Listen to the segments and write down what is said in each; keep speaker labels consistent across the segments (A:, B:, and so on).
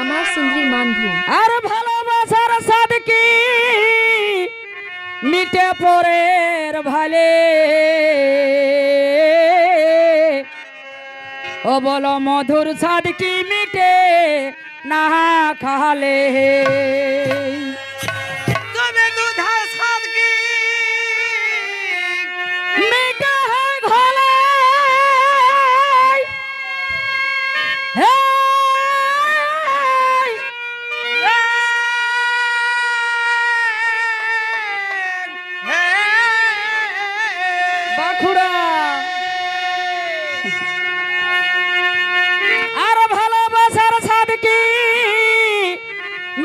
A: Present সুন্দরী মানভূম।
B: আর ভালোবাসার সাদকি মিটে পরের ভালে। ও বলো, মধুর সাদকি মিটে না খালে?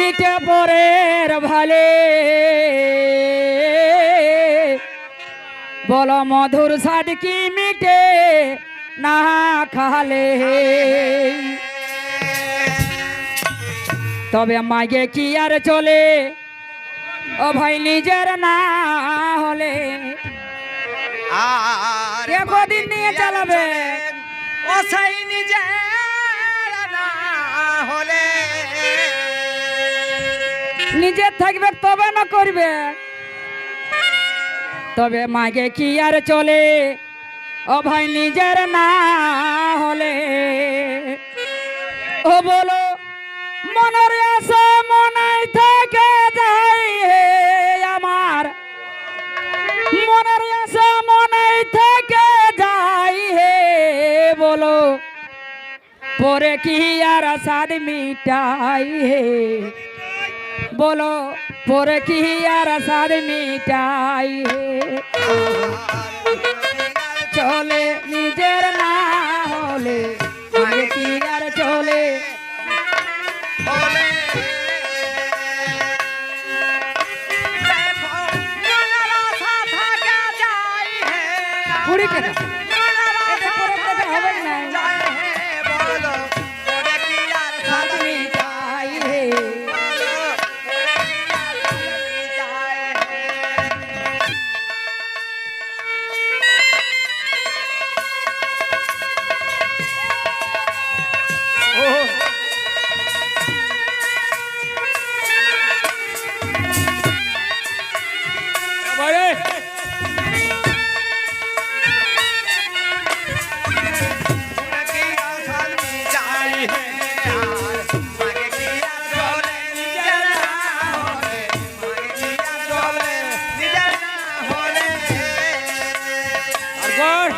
B: মিটে পরের ভালে। বল মধুর সাদ কি মিটে? না খালে। তবে মাগে কি আর চলে? ও ভাই নিজের না হলে।
C: আর
B: কদিন নিয়ে চালাবে?
C: ও সেই নিজের
B: নিজের থাকবে, তবে না করবে। তবে মাগে কি আর চলে? ও ভাই, নিজের না হলে। ও বলো, মনের আশা মনে থেকে যাই হে আমার। মনের আশা মনে থেকে যাই হে বলো। পরে কি আর সাদ মিটাই হে? বলো পরে কি আর সাদ মিটাই? চলে নিজের না হলে কি আর চলে? কেন হবে না।
C: ঘর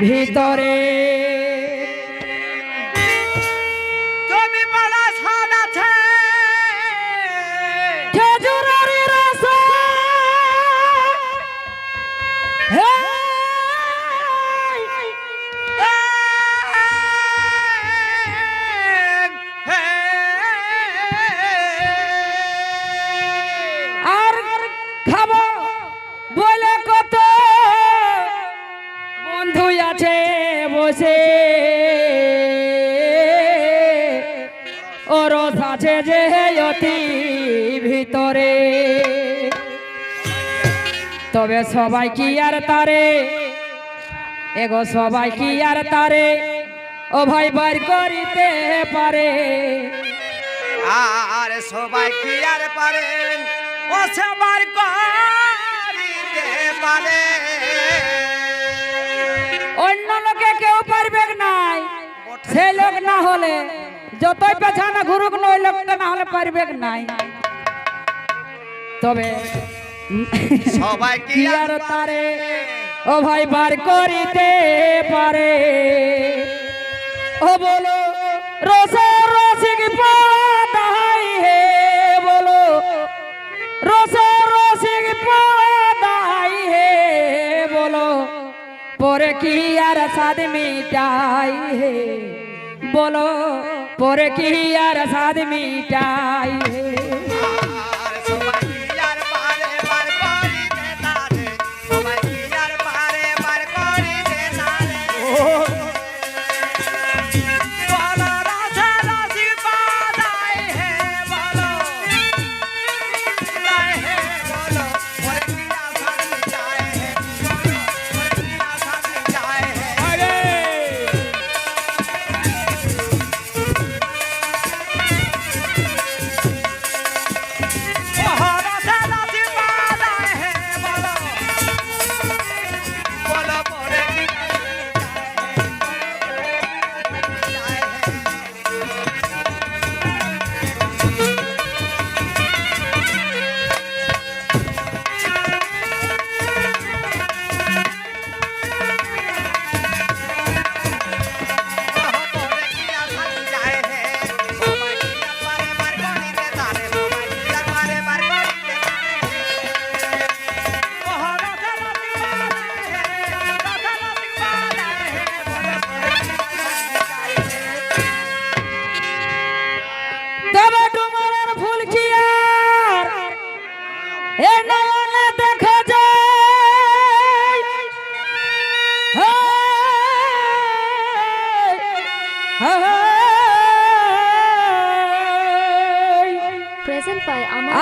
B: ভিতরে তবে সবাই কি আর তারে? এগো সবাই কি আর তারে? ও ভাই বার করিতে পারে।
C: আর সবাই কি আর পারে? ও সবার করিতে পারে।
B: অন্য লোকে কেউ পারবে নাই। সে লোক না হলে যতই পেছানা ঘুরুক না ওই লোকটা না হলে পারবে নাই। তবে
C: সবাই কি আর
B: আর তারে ও ভাই বার করিতে পারে। ও বলো রসে রসিক পাদাই হে বলো। রসে রসিক পাদাই হে বলো। পরে কি আর সাদ মিটাই হে বলো। পরে কি আর সাদ মিটাই হে?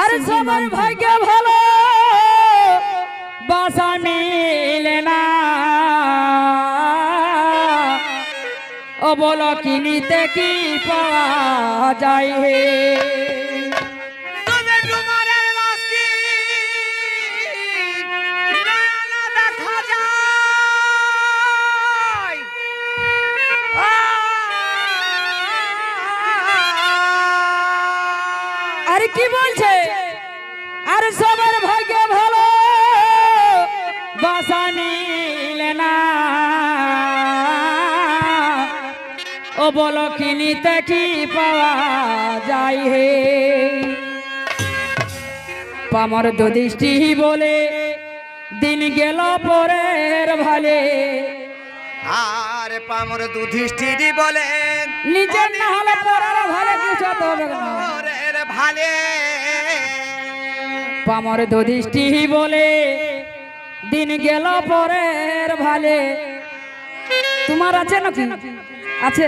C: আর
B: সবার ভাগ্য ভালো। বাসা মিলে না। ও বলো কিনিতে কি পাওয়া যায় হে? আর কি বলছে? বলো কিনিতে কি পাওয়া যায় হে? পামর দৃষ্টি বলে দিন গেল পরের ভালে।
C: আর পামর দুধিষ্ঠিরি বলেন
B: নিজের না হলে পরের ভালে কিছু তো
C: পরের ভালে।
B: পামর দৃষ্টি বলে দিন গেল পরের ভালে। তোমার আছে নাকি? আছে।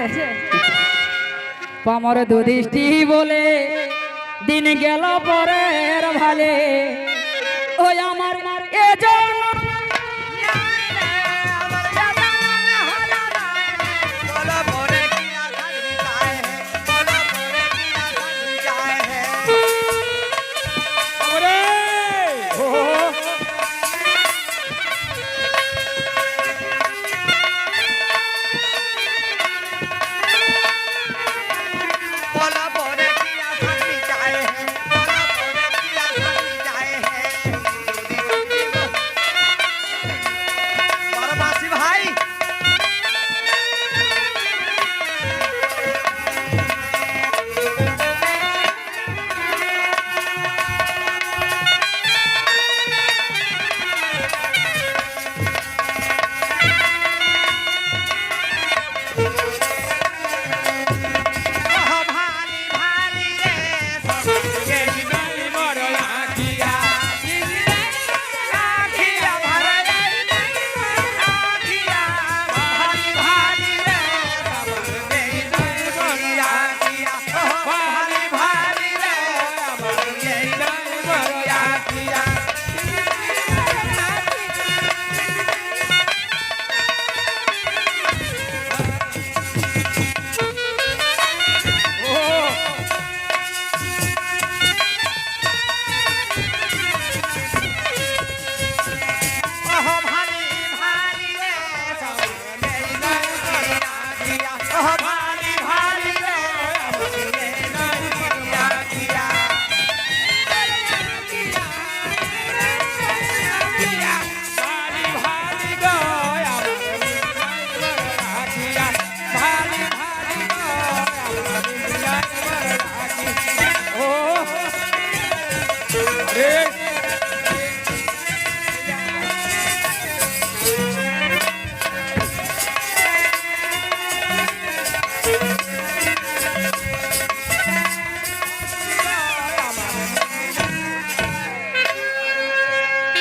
B: পামর দুদৃষ্টি বলে দিন গেল পরের ভালে। আমার மரம் ஏழாய் மரம்